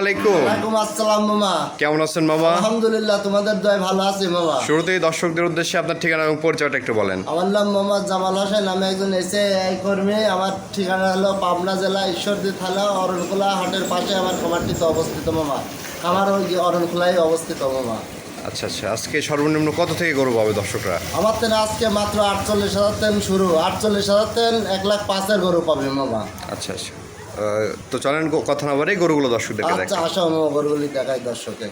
আলাইকুম। ওয়ালাইকুম আসসালাম মামা। কেমন আছেন মামা? আলহামদুলিল্লাহ তোমাদের দয় ভালো আছি মামা। শুরুতেই দর্শকদের উদ্দেশ্যে আপনার ঠিকানা এবং পরিচয়টা একটু বলেন। আমার নাম মোহাম্মদ জামাল হোসেন আমি একজন এসে এই কর্মী। আমার ঠিকানা হলো পাবনা জেলা ঈশ্বরদী থানা অরণখোলা হাটের পাশে আমার খামারটিতে অবস্থিত মামা। ওই অবস্থিত মামা। আচ্ছা আচ্ছা। আজকে সর্বনিম্ন কত থেকে গরু পাবে দর্শকরা? আমার তেন আজকে মাত্র আটচল্লিশ হাজার তেন শুরু। আটচল্লিশ হাজার তেন এক লাখ পাঁচের গরু পাবে মামা। আচ্ছা আচ্ছা। তো চলেন কথা না বলে গরুগুলো দর্শকদেরকে আচ্ছা আসো মামা গরুগুলি দেখাই দর্শকে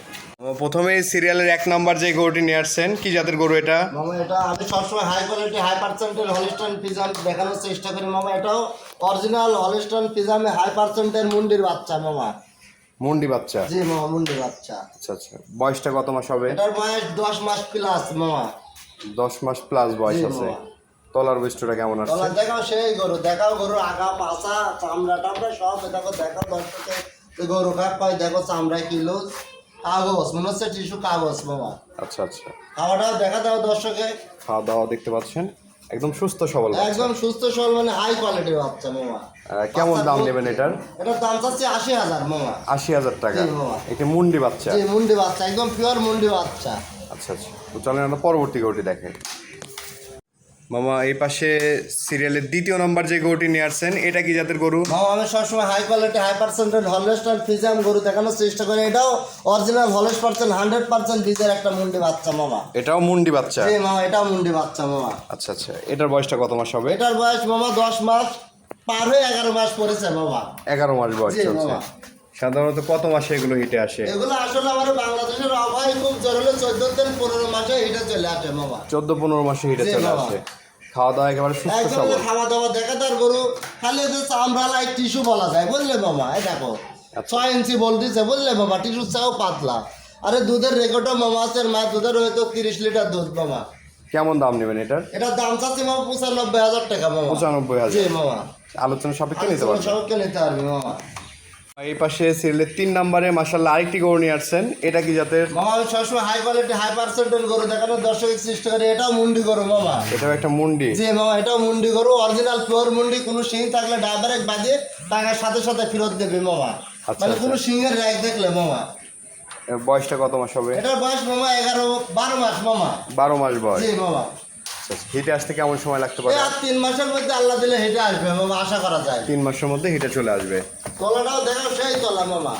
প্রথমে সিরিয়ালের এক নাম্বার যে গরুটি নিয়ে আসছেন কি জাতের গরু এটা? মামা এটা আমি সবসময় হাই কোয়ালিটি হাই পার্সেন্টের হলিস্টন পিজাম দেখানোর চেষ্টা করি মামা এটাও অরিজিনাল হলিস্টন পিজামে হাই পার্সেন্টের মুন্ডির বাচ্চা মামা। মুন্ডি বাচ্চা? জি মামা মুন্ডির বাচ্চা। আচ্ছা আচ্ছা। বয়সটা কত মাস হবে? এটার বয়স দশ মাস প্লাস মামা। দশ মাস প্লাস বয়স আছে। তলার বৈশিষ্ট্যটা কেমন আছে তলা দেখাও সেই গরু দেখাও গরু আগা পাশা চামড়া টামড়া সব দেখো দেখো দর্শকে গরু কাক পাই দেখো চামড়া কিলো কাগজ মনে হচ্ছে টিস্যু কাগজ মামা আচ্ছা আচ্ছা। খাওয়াটাও দেখা দাও দর্শকে। খাওয়া দাওয়া দেখতে পাচ্ছেন? একদম সুস্থ সবল। একদম সুস্থ সবল মানে হাই কোয়ালিটির বাচ্চা মামা কেমন দাম নেবেন এটার? এটার দাম চাচ্ছি আশি হাজার মামা আশি হাজার টাকা। এটা মুন্ডি বাচ্চা। মুন্ডি বাচ্চা একদম পিওর মুন্ডি বাচ্চা। আচ্ছা আচ্ছা। তো চলেন আমরা পরবর্তী গরুটি দেখেন মামা এই পাশে সিরিয়ালের দ্বিতীয় নম্বর যে গরুটি নিয়ে আসছেন এটা কি জাতের গরু? মামা আমি সবসময় high quality high percent Holstein ফিজাম গরু দেখানোর চেষ্টা করি। এটাও অরিজিনাল হলেস পার্সেন্ট হান্ড্রেড পার্সেন্ট বীজের একটা মুন্ডি বাচ্চা মামা। এটাও মুন্ডি বাচ্চা? জি মামা এটাও মুন্ডি বাচ্চা মামা। আচ্ছা আচ্ছা এটার বয়সটা কত মাস হবে? এটার বয়স মামা দশ মাস পার হয়ে এগারো মাস পড়েছে মামা। এগারো মাস বয়স চলছে। সাধারণত কত মাসে এগুলো হিটে আসে। এগুলো আসলে আমার বাংলাদেশের আবহাওয়া খুব জোর হলে চোদ্দ দিন পনেরো মাসে এটা চলে আসে মামা। চোদ্দ পনেরো মাসে হিটে চলে আসে। খাওয়া দাওয়া একেবারে সুস্থ সবল। খাওয়া দাওয়া দেখা তার গরু খালি যে চামড়া লাই টিস্যু বলা যায় বুঝলে মামা? এই দেখো আচ্ছা। ছয় ইঞ্চি বলতেছে বুঝলে মামা? টিস্যু চাও পাতলা। আরে দুধের রেকর্ডও মামা আছে মা দুধের হয়তো তিরিশ লিটার দুধ মামা। কেমন দাম নেবেন এটার? এটার দাম চাচ্ছি মামা পঁচানব্বই হাজার টাকা মামা। পঁচানব্বই জি মামা। আলোচনা সাপেক্ষে নিতে পারবেন। সবকে নিতে পারবি মামা। এই পাশে সিরিয়ালের তিন নম্বরে মাসাল্লাহ আরেকটি গরু নিয়ে আসছেন। এটা কি জাতের? মামা আমি সবসময় হাই কোয়ালিটি হাই পার্সেন্টের গরু দেখানোর দর্শক সৃষ্টি করে এটাও মুন্ডি গরু মামা। এটাও একটা মুন্ডি। জি মামা এটাও মুন্ডি গরু অরিজিনাল পিওর মুন্ডি কোনো সিং থাকলে ড্রাইভারে বাজে টাকার সাথে সাথে ফেরত দেবে মামা। আচ্ছা, মানে আচ্ছা। কোনো সিংহের র্যাক দেখলে মামা। বয়সটা কত মাস হবে? এটার বয়স মামা এগারো বারো মাস মামা। বারো মাস বয়স। জি মামা। আচ্ছা, হিটে আসতে কেমন সময় লাগতে পারে? আর তিন মাসের মধ্যে আল্লাহ দিলে হেঁটে আসবে মামা আশা করা যায়। তিন মাসের মধ্যে হিটে চলে আসবে। তলাটাও দেখাও সেই তলা মামা।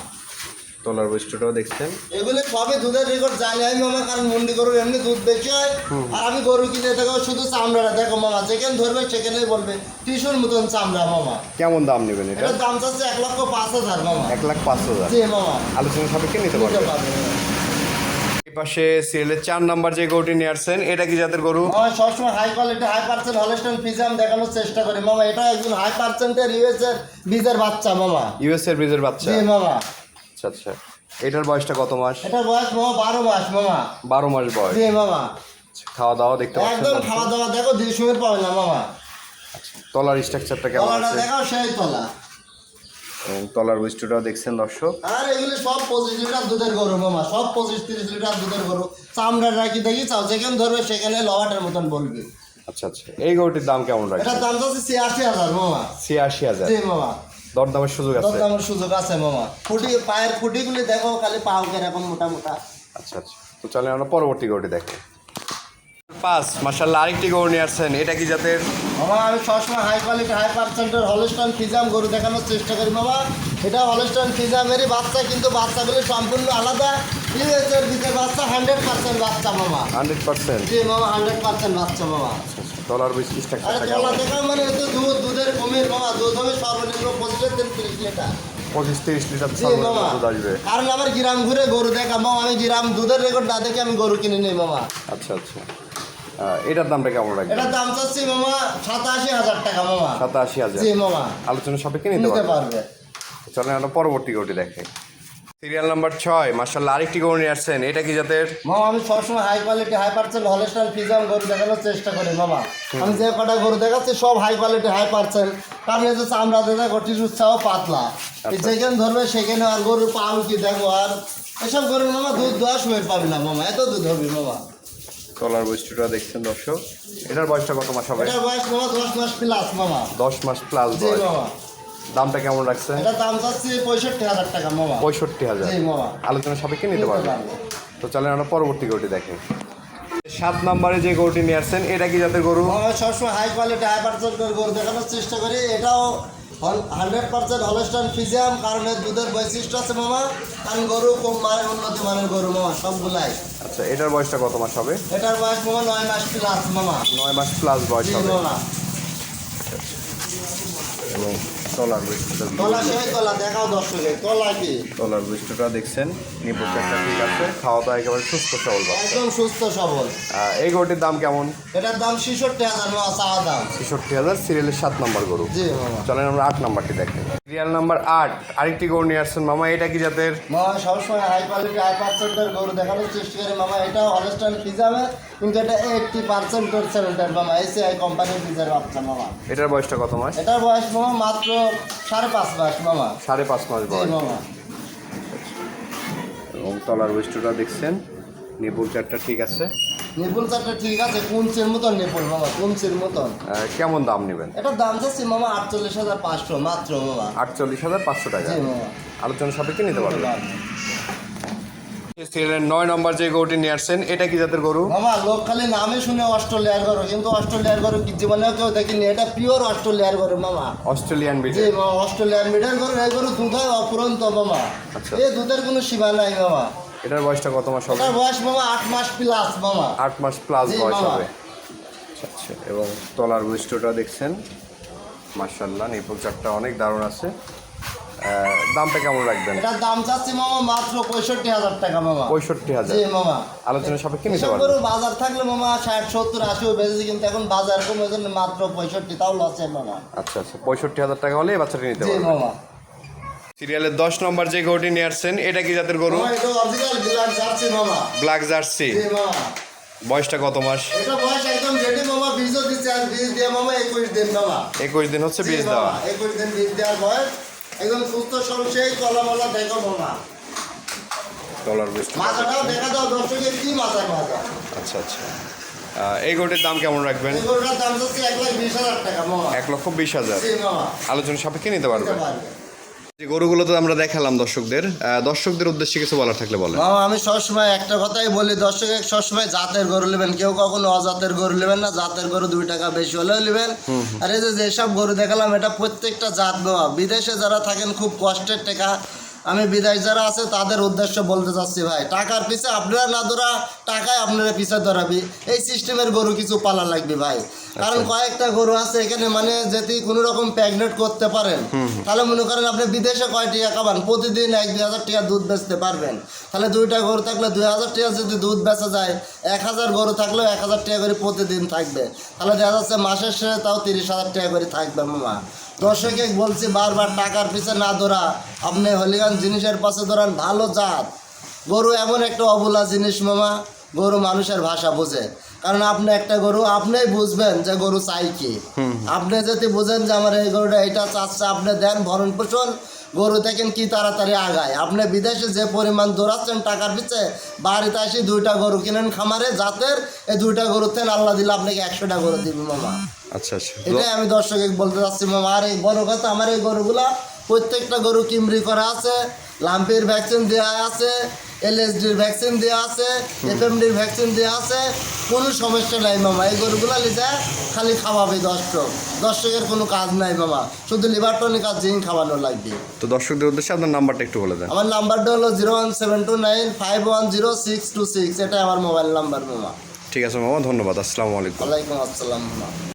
তোলার বৈশিষ্ট্যটাও দেখছেন? এগুলি সবই দুধের রেকর্ড জানি আমি মামা কারণ মুন্ডি গরুর এমনি দুধ বেশি হয়। আর আমি গরু কিনে দেখো শুধু চামড়াটা দেখো মামা যেখানে ধরবে সেখানেই বলবে টিসুর মতন চামড়া মামা। কেমন দাম নেবেন এটা? দাম চাচ্ছে এক লক্ষ পাঁচ হাজার মামা। এক লাখ পাঁচ হাজার। জি মামা। আলোচনা সাপেক্ষে নিতে পারবে। পাশে সিরিয়ালের চার নাম্বার যে গরুটি নিয়ে আসছেন এটা কি জাতের গরু? আমি সবসময় high quality high percent Holstein পিজাম দেখানোর চেষ্টা করি। মামা এটা একজন হাই পার্সেন্টের ইউএস এর বীজের বাচ্চা মামা। ইউএস এর ব্রিজের বাচ্চা? জি মামা। আচ্ছা আচ্ছা। এটার বয়সটা কত মাস? এটার বয়স মামা বারো মাস মামা। বারো মাস বয়স। জি মামা। আচ্ছা, খাওয়া দাওয়া দেখতে পাচ্ছেন একদম খাওয়া দাওয়া দেখো দুই সময় পাবে না মামা। তলার স্ট্রাকচারটা কেমন তলাটা আছে? দেখাও সেই তলা। এবং তলার বৈশিষ্ট্যটাও দেখছেন দর্শক। আর এগুলি সব পঁচিশ লিটার দুধের গরু মামা সব পঁচিশ তিরিশ লিটার দুধের গরু। চামড়া রাখি দেখি চাও যেখানে ধরবে সেখানে লওয়াটের মতন বলবি। আচ্ছা আচ্ছা। এই গরুটির দাম কেমন রাখছে এটার দাম চাচ্ছে ছিয়াশি হাজার মামা। ছিয়াশি হাজার। জি মামা। দরদামের সুযোগ আছে? দরদামের সুযোগ আছে মামা। ফুটি পায়ের ফুটিগুলি দেখো খালি পাও এরকম মোটা মোটা। আচ্ছা আচ্ছা। তো চলে আমরা পরবর্তী গরুটি দেখি। পাঁচ মাসাল্লাহ আরেকটি গরু নিয়ে আসছেন। এটা কি জাতের? মামা আমি সবসময় হাই কোয়ালিটি হাই পার্সেন্টের হলস্টন ফিজাম গরু দেখানোর চেষ্টা করি মামা। এটা হলস্টন ফিজামেরই বাচ্চা কিন্তু বাচ্চাগুলি সম্পূর্ণ আলাদা। ইউএসের দিকে বাচ্চা হান্ড্রেড পার্সেন্ট বাচ্চা মামা। হান্ড্রেড পার্সেন্ট জি মামা হান্ড্রেড পার্সেন্ট বাচ্চা মামা। ডলার বেশ আরে স্ট্রাকচারটা তোলা দেখা মানে এত দুধ দুধের কমির মামা দুধ হবে সর্বনিম্ন পঁচিশের দিন তিরিশ লিটার। পঁচিশ তিরিশ লিটার দুধ আসবে। কারণ আমার গ্রাম ঘুরে গরু দেখা মামা আমি গ্রাম দুধের রেকর্ড না দেখে আমি গরু কিনে নিই মামা। আচ্ছা আচ্ছা। এটার দামটা কেমন রাখবে এটার দাম চাচ্ছি মামা সাতাশি হাজার টাকা মামা। সাতাশি হাজার। জি মামা। আলোচনা সাপেক্ষে নিতে নিতে পারবে। চলেন আমরা পরবর্তী গরুটি দেখে। সিরিয়াল নাম্বার ছয় মার্শাল্লাহ আরেকটি গরু নিয়ে আসছেন। এটা কি জাতের? মামা আমি সবসময় high quality high percent Holstein ফিজাম গরু দেখানোর চেষ্টা করি মামা। আমি যে কটা গরু দেখাচ্ছি সব হাই কোয়ালিটি হাই পার্সেন্ট কারণ যে চামড়া দিয়ে দেখো টিসুর চাও পাতলা যেখানে ধরবে সেখানে আর গরুর পাল কি দেখো আর এসব গরুর মামা দুধ দশ মিনিট পাবি না মামা। এত দুধ হবে মামা। তলার বৈশিষ্ট্যটা দেখছেন দর্শক। এটার বয়সটা কত মাস হবে? বয়স দশ মাস প্লাস বয়স। দামটা কেমন রাখছে এটা দাম চাচ্ছি পঁয়ষট্টি হাজার টাকা মামা। পঁয়ষট্টি হাজার। আলোচনা সাপেক্ষে নিতে পারবেন। পারবে। তো চলেন আমরা পরবর্তী গরুটি দেখেন সাত নম্বরে যে গরুটি নিয়ে আসছেন এটা কি জাতের গরু? সবসময় হাই কোয়ালিটি হাই পার্সেন্ট গরু দেখানোর চেষ্টা করি। এটাও হান্ড্রেড পার্সেন্ট হলস্টান ফিজিয়াম কারণ এর দুধের বৈশিষ্ট্য আছে মামা কারণ গরু কম মানের উন্নত মানের গরু মামা সবগুলাই। আচ্ছা এটার বয়সটা কত মাস হবে? এটার বয়স মামা নয় মাস প্লাস মামা। নয় মাস প্লাস বয়স হবে। মামা। এবং তলার তলা সেই তলা দেখাও দর্শকে তলা কি? তলার বৈশিষ্ট্যটা দেখছেন ঠিক আছে খাওয়া দাওয়া একেবারে সুস্থ সবল একদম সুস্থ সবল। এই গরুটির দাম কেমন? এটার দাম ছেষট্টি হাজার চাওয়া দাম। ছেষট্টি হাজার সিরিয়ালের সাত নম্বর গরু। জি মামা চলেন আমরা আট নাম্বারটি দেখেন সিরিয়াল নাম্বার আট আরেকটি গরু নিয়ে আসছেন। মামা এটা কি জাতের? মামা সবসময় হাই কোয়ালিটি হাই পার্সেন্টের গরু দেখানোর চেষ্টা করি। মামা এটা হলস্টান ফিজামে কিন্তু এটা এইটটি পার্সেন্ট করছে এটার মামা এসিআই কোম্পানির ফিজার বাচ্চা মামা। এটার বয়সটা কত মাস? এটার বয়স মামা মাত্র সাড়ে পাঁচ মাস মামা। সাড়ে পাঁচ মাস বয়স। মামা। এবং তলার বৈশিষ্ট্যটা দেখছেন। নিপুল চারটা ঠিক আছে? নিপুল চারটা ঠিক আছে কুঞ্চির মতন নিপুল মামা কুঞ্চির মতন। কেমন দাম নেবেন? এটার দাম যাচ্ছে মামা আটচল্লিশ হাজার পাঁচশো মাত্র মামা। আটচল্লিশ হাজার পাঁচশো টাকা। আলোচনা সাপেক্ষে নিতে পারবেন। সিরিয়ালের নয় নম্বর যে গরুটি নিয়ে আসছেন এটা কি জাতের গরু? মামা লোক খালি নামে শুনে অস্ট্রেলিয়ার গরু কিন্তু অস্ট্রেলিয়ার গরু কি জীবনেও কেউ দেখিনি এটা পিওর অস্ট্রেলিয়ার গরু মামা। অস্ট্রেলিয়ান জি মামা অস্ট্রেলিয়ান মিডল গরু এই গরু দুধ হয় অপুরন্ত মামা। আচ্ছা। এই দুধের কোনো সীমা নাই মামা। এটার বয়সটা কত মাস হবে? এটার বয়স মামা আট মাস প্লাস মামা। আট মাস প্লাস বয়স হবে। আচ্ছা আচ্ছা। এবং তলার বৈশিষ্ট্যটা দেখছেন। মার্শাল্লাহ নিপুল চারটা অনেক দারুণ আছে। দামটা কেমন রাখবেন? এটার দাম চাচ্ছি মামা মাত্র পঁয়ষট্টি হাজার টাকা মামা। পঁয়ষট্টি হাজার? জি মামা। আলোচনা সাপেক্ষে নিতে পারবেন বাজার থাকলে মামা ষাট সত্তর আশিও বেঁচেছে কিন্তু এখন বাজার কমে জন্য মাত্র পঁয়ষট্টি তাও লসে মামা। আচ্ছা আচ্ছা পঁয়ষট্টি হাজার টাকা হলে এই বাচ্চাটি নিতে পারবেন। মামা। সিরিয়ালের দশ নম্বর যে গরুটি নিয়ে আসছেন এটা কি জাতের গরু? ব্ল্যাক জার্সি বয়সটা কত মাস? এটা বয়স একদম রেডি মামা বীজও দিচ্ছে বীজ দিয়ে মামা একুশ দিন মামা। একুশ দিন হচ্ছে বীজ দেওয়া। একুশ দিন বীজ দেওয়ার বয়স। একদম সুস্থ সব সেই কলা মলা দেখো মামা ডলার বেস্ট মাথাটাও দেখা দাও দর্শকের কি মাথা মাথা আচ্ছা আচ্ছা। এই গরুটির দাম কেমন রাখবেন? এক লক্ষ বিশ হাজার। আলোচনা সাপেক্ষে নিতে পারবেন। গরুগুলো তো আমরা দেখালাম দর্শকদের দর্শকদের উদ্দেশ্যে কিছু বলার থাকলে বলেন। আমি সবসময় একটা কথাই বলি দর্শক সবসময় জাতের গরু নেবেন কেউ কখনো অজাতের গরু নেবেন না জাতের গরু দুই টাকা বেশি হলেও নেবেন। আর এই যে যেসব গরু দেখালাম এটা প্রত্যেকটা জাত বিদেশে যারা থাকেন খুব কষ্টের টাকা। আমি বিদেশ যারা আছে তাদের উদ্দেশ্য বলতে চাচ্ছি ভাই টাকার পিছে আপনারা না ধরা টাকায় আপনারা পিছে ধরাবি। এই সিস্টেমের গরু কিছু পালা লাগবে ভাই। কারণ কয়েকটা গরু আছে এখানে মানে যদি কোনো রকম প্যাগনেট করতে পারেন তাহলে মনে করেন আপনি বিদেশে কয় টাকা খাবেন প্রতিদিন এক দুই হাজার টাকা দুধ বেচতে পারবেন। তাহলে দুইটা গরু থাকলে দুই হাজার টাকা যদি দুধ বেচা যায় এক হাজার গরু থাকলেও এক হাজার টাকা করে প্রতিদিন থাকবে। তাহলে দেখা যাচ্ছে মাসের শেষে তাও তিরিশ হাজার টাকা করে থাকবে মামা। দর্শকে বলছি বারবার টাকার পিছে না ধরা। আপনি হলিগান জিনিসের পাশে ধরান ভালো জাত। গরু এমন একটা অবলা জিনিস মামা গরু মানুষের ভাষা বোঝে। কারণ আপনি একটা গরু আপনিই বুঝবেন যে গরু চাই কি। আপনি যদি বুঝেন যে আমার এই গরুটা এটা চাচ্ছে আপনি দেন ভরণ পোষণ গরু দেখেন কি তাড়াতাড়ি আগায়। আপনি বিদেশে যে পরিমাণ দৌড়াচ্ছেন টাকার পিছিয়ে বাড়িতে আসি দুইটা গরু কিনেন খামারে জাতের এই দুইটা গরু তেন আল্লাহ দিলে আপনাকে একশোটা গরু দিবি মামা। আচ্ছা আচ্ছা। এটাই আমি দর্শকে বলতে চাচ্ছি মামা আর এই বড় কথা আমার এই গরুগুলা প্রত্যেকটা গরু কিমরি করা আছে লাম্পির ভ্যাকসিন দেওয়া আছে এলএসডির ভ্যাকসিন দেওয়া আছে এফএমডির ভ্যাকসিন দেওয়া আছে কোনো সমস্যা নাই মামা। এই গরুগুলা লিজা খালি খাওয়াবে দর্শক। দর্শকের কোনো কাজ নাই মামা। শুধু লিভার টনিক আর জিঙ্ক খাওয়ানো লাগবে। তো দর্শকদের উদ্দেশ্যে আপনার নাম্বারটা একটু বলে দেন। আমার নাম্বারটা হলো zero one seven two nine five one zero six two six এটা আমার মোবাইল নাম্বার মামা। ঠিক আছে মামা ধন্যবাদ। আসসালামু আলাইকুম। ওয়ালাইকুম আসসালাম মামা।